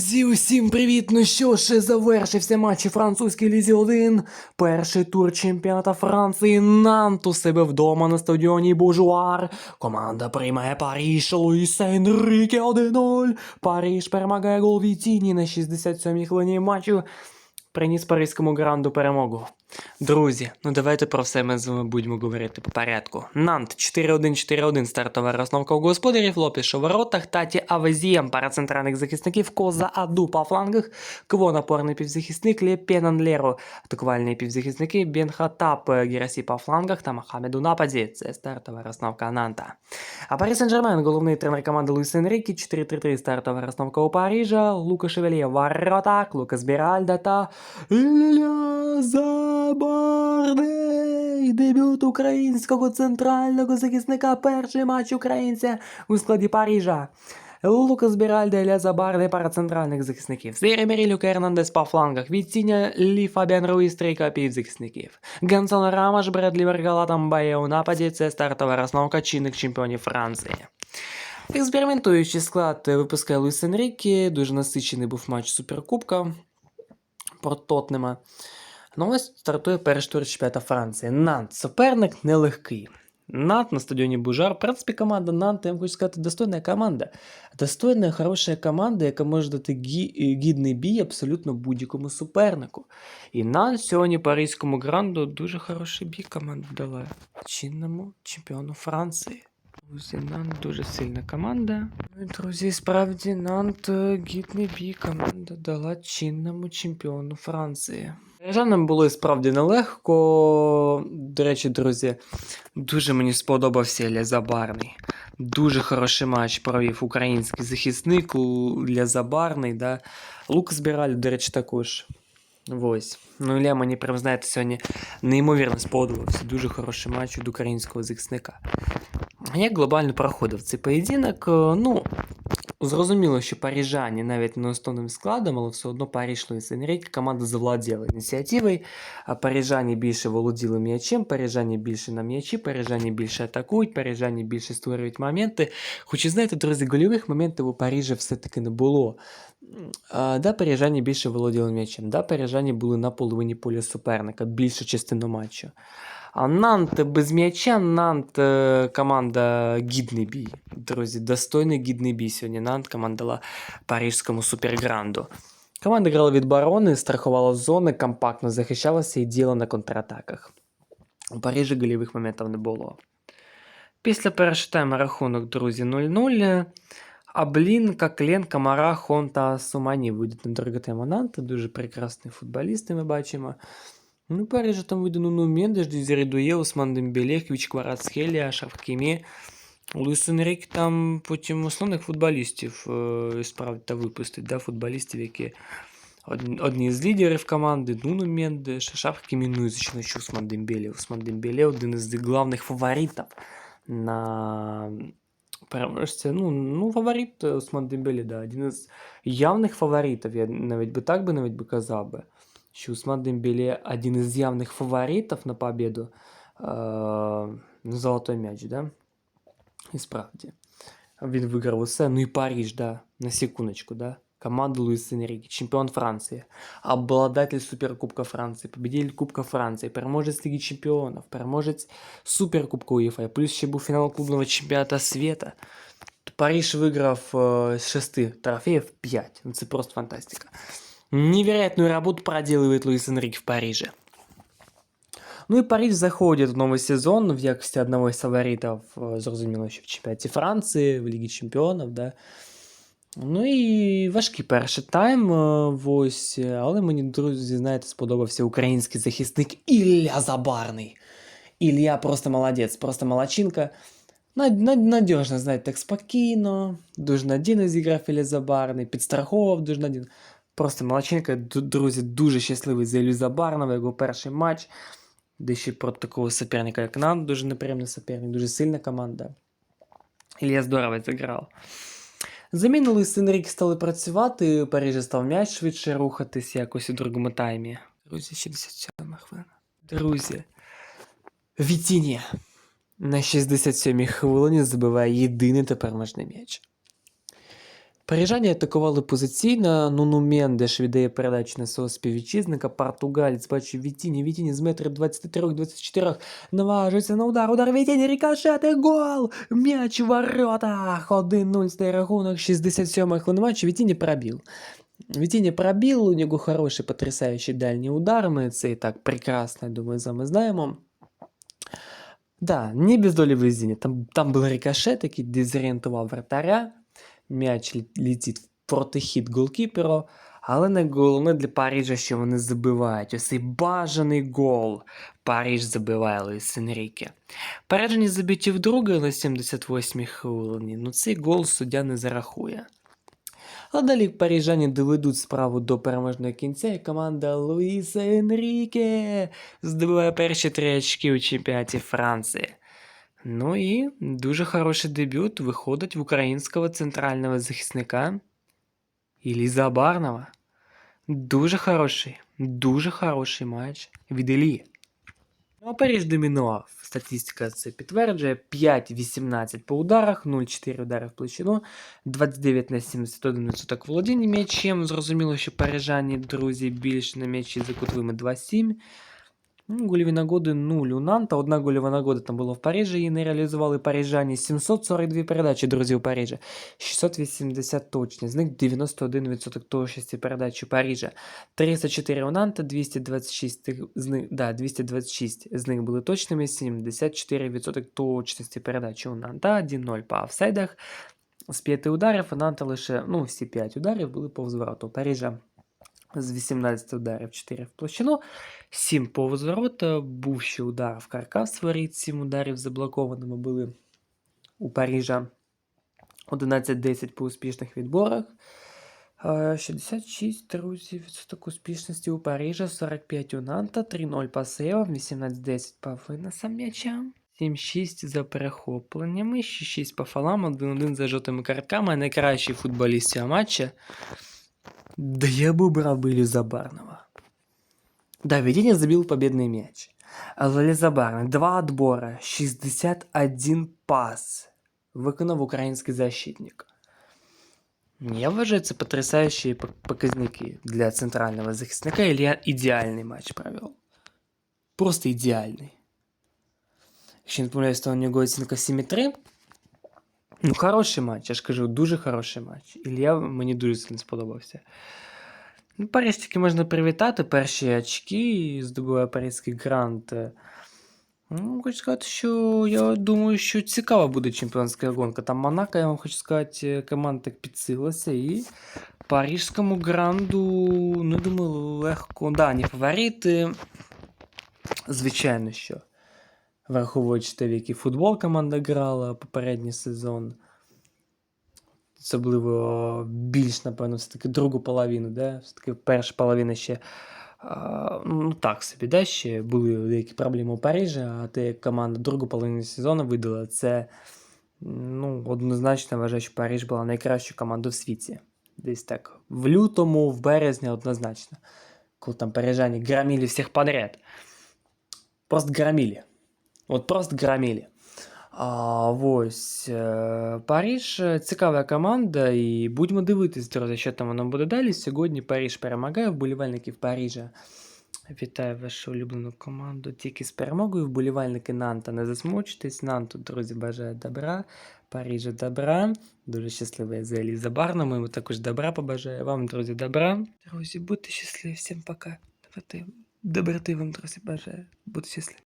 Друзі, усім привіт! Ну що ж, завершився матч французькій лізі 1. Перший тур чемпіоната Франції Нант у себе вдома на стадіоні Бужуар. Команда приймає Паріж Луїс Енріке 1-0. Паріж перемагає гол Вітіні на 67-й хвилині матчу. Приніс паризькому гранду перемогу. Друзі, ну давайте про все ми з вами будемо говорити по порядку. Нант 4-1-4-1 стартова розновка у господарів, Лопіш у воротах, Таті Авезієм, пара центральних захисників, Коза Аду по флангах, Квон опорний півзахисник, Лепенан Леро, атакувальні півзахисники, Бенхатап Герасі по флангах та Мохамед у нападі. Це стартова розновка Нанта. А Парі Сен-Жермен, головний тренер команди Луїс Енрікі, 4-3-3 стартова розновка у Парижа, Лука Шевельє в воротах, Лукас Біральда та Ілля Забарний. Дебют українського центрального захисника. Перший матч українця у складі Парижа. Лукас Біральда, Ілля Забарний, пара центральних захисників. Сері Мері, Люка Ернандес по флангах. Відсіння Лі Фабіан Руїс, трійка півзахисників. Гонсало Рамаш, Бредлі Вергала, Тамбає у нападі. Це стартова розновка чинних чемпіонів Франції. Експериментуючий склад випускає Луїс Енрікі. Дуже насичений був матч Суперкубка про Тотнема. Ну ось стартує перший тур чемпіоната Франції. Нант. Суперник нелегкий. Нант на стадіоні Бужар. В принципі, команда Нант, я вам хочу сказати, достойна команда. Достойна, хороша команда, яка може дати гі- гідний бій абсолютно будь-якому супернику. І Нант сьогодні паризькому гранду дуже хороший бій команда дала чинному чемпіону Франції. Друзі, Нант дуже сильна команда. Ну Друзі, справді Нант е, гідний бій команда дала чинному чемпіону Франції. Парижанам було справді нелегко. До речі, друзі, дуже мені сподобався Ілля Забарний. Дуже хороший матч провів український захисник Ілля Да. Лукас Біраль, до речі, також. Ось. Ну, Ілля мені прям, знаєте, сьогодні неймовірно сподобався. Дуже хороший матч від українського захисника. Як глобально проходив цей поєдинок? Е, Ну, зрозуміло, що парижані навіть не основним складом, але все одно Париж Луїс Енріке команда завладіла ініціативою. Парижані більше володіли м'ячем, парижані більше на м'ячі, парижані більше атакують, парижані більше створюють моменти. Хоч і знаєте, друзі, гольових моментів у Парижі все-таки не було. А, да, парижані більше володіли м'ячем, да, парижані були на половині поля суперника, більшу частину матчу. А Нант без м'яча, Нант е, команда гідний бій. Друзі, достойний гідний бій сьогодні. Нант команда дала парижському супергранду. Команда грала від барони, страхувала зони, компактно захищалася і діяла на контратаках. У Парижі голівих моментів не було. Після першого тайму рахунок, друзі, 0-0. Аблін, Каклен, Камара, Хон та Сумані вийдуть на другу тему Нанта. Дуже прекрасні футболісти ми бачимо. Ну, Парижа там вийде Нуну Мендеш, Дезірі Дує, Усман Дембеле, Квіч Кварацхелі, Ашраф Кімі. Луїс Енрік там потім основних футболістів е, справді та випустить, да, футболістів, які одні, з лідерів команди, Нуну Мендеш, Ашраф Кімі, ну і звичайно, що Усман Дембеле. Усман Дембеле один із главних фаворитів на переможця. Ну, ну, фаворит е, Усман Дембеле, да, один із явних фаворитів, я навіть би так би навіть би казав би що Усман Дембеле один из явных фаворитов на победу э, на золотой мяч, да? І справді. Він виграв усе. Ну і Париж, да, на секундочку, да. Команда Луїс Енріке, чемпіон Франції, обладатель Суперкубка Франції, победитель Кубка Франції, переможець Ліги Чемпіонів, переможець Суперкубка УЄФА, плюс ще був фінал клубного чемпіоната світа. Париж виграв е, з шести трофеїв 5. Ну, це просто фантастика. Невероятную работу проделывает Луис Энрик в Париже. Ну і Париж заходить в новий сезон в якості одного із фаворитів, е, зрозуміло, що в чемпіонаті Франції, в Лігі Чемпіонів, да. Ну і важкий перший тайм, е, ось, е, але мені, друзі, знаєте, сподобався український захисник Ілля Забарний. Ілля просто молодець, просто молодчинка. Над- над- Надіжно, знаєте, так спокійно, дуже надійно зіграв Ілля Забарний, підстраховував дуже надійно. Просто молодчинка, друзі, дуже щасливий за Іллю Забарнова, його перший матч. Де ще проти такого суперника, як нам, дуже неприємний суперник, дуже сильна команда. Ілля здорово зіграв. Замінили Сенрік стали працювати, у Парижі став м'яч швидше рухатись якось у другому таймі. Друзі, 67 хвилина. Друзі, Вітіння на 67-й хвилині забиває єдиний тепер можний м'яч. Парижані атакували позиційно. Нуну Мендеш віддає передачу на свого співвітчизника. Португалець бачить Вітіні. Вітіні з метрів 23-24 наважується на удар. Удар Вітіні, рикошет і гол! М'яч в воротах! 1-0 стає рахунок, 67 хвилин матчу. Вітіні пробил. Вітіні пробил, у нього хороший, потрясаючий дальній удар. Ми це і так прекрасно, я думаю, вами знаємо. Да, не без долі везіння. Там, там був рикошет, який дезорієнтував вратаря. М'яч лі- летить в протихід голкіперу. Але найголовніше для Парижа, що вони забивають. Ось цей бажаний гол. Париж забиває Луїс Енріке. Переджені забиті вдруге на 78-й хвилині. Ну цей гол суддя не зарахує. А далі парижані доведуть справу до переможного кінця, і команда Луїса Енріке здобуває перші три очки у чемпіонаті Франції. Ну і дуже хороший дебют виходить в українського центрального захисника Іліза Барнова. Дуже хороший, дуже хороший матч від Іллі. Ну, Париж домінував. Статистика це підтверджує. 5-18 по ударах, 0-4 удари в площину, 29 на 71 відсоток володіння м'ячем. Зрозуміло, що парижані, друзі, більше на м'ячі за кутовими 2-7. Ну, Гольові нагоди 0 у Нанта. Одна гольова нагода там була в Парижі, її не реалізували парижані. 742 передачі, друзі, у Парижі. 680 точні, з них 91% точності передачі Парижа. 304 у Нанта, 226 з них, да, 226 з них були точними, 74% точності передачі у Нанта, 1-0 по офсайдах. З 5 ударів у Нанта лише, ну, всі 5 ударів були повз вороту. У Парижа з 18 ударів 4 в площину, 7 повз ворота, був ще удар в каркас воріт, 7 ударів заблокованими були у Парижа. 11-10 по успішних відборах. Е, 66, друзі, відсоток успішності у Парижа, 45 у Нанта, 3-0 по сейвам, 18-10 по виносам м'яча. 7-6 за перехопленнями, 6-6 по фалам, 1-1 за жовтими картками. Найкращий футболіст цього матча. Да я бы брал бы Лизабарного. Да, Веденин забил победный мяч. Але Лизабарный, два отбора, 61 пас. Виконав український защитник. Я вважаю, це потрясаючі пок- показники для центрального захисника. Ілля ідеальний матч провел. Просто ідеальний. Якщо не помиляюсь, то у нього оцінка 7,3. Ну, хороший матч, я ж кажу, дуже хороший матч. Ілля мені дуже сильно сподобався. Ну, Париж тільки можна привітати. Перші очки здобуває паризький грант. Ну, хочу сказати, що я думаю, що цікава буде чемпіонська гонка. Там Монако, я вам хочу сказати, команда так підсилилася. І парижському гранду, ну, думаю, легко. Да, не фаворити. Звичайно, що. Враховуючи те, в який футбол команда грала попередній сезон. Особливо більш, напевно, все-таки другу половину, да? все-таки перша половина ще ну так собі, да? ще були деякі проблеми у Парижі, а те, як команда другу половину сезону видала, це ну, однозначно вважаю, що Париж була найкращою командою в світі. Десь так. В лютому, в березні однозначно. Коли там парижані громили всіх подряд. Просто громили. От просто громили. А, ось е, Париж е, цікава команда, і будьмо дивитись, друзі, що там воно буде далі. Сьогодні Париж перемагає вболівальників Парижа. Вітаю вашу улюблену команду. Тільки з перемогою. Вболівальники Нанта не засмучтесь. Нанту, друзі, бажаю добра. Парижу добра. Дуже щасливий за Еліза Барна. Йому також добра побажаю. Вам, друзі, добра. Друзі, будьте щасливі. Всім пока. Доброти вам, друзі, бажаю. Будьте щасливі.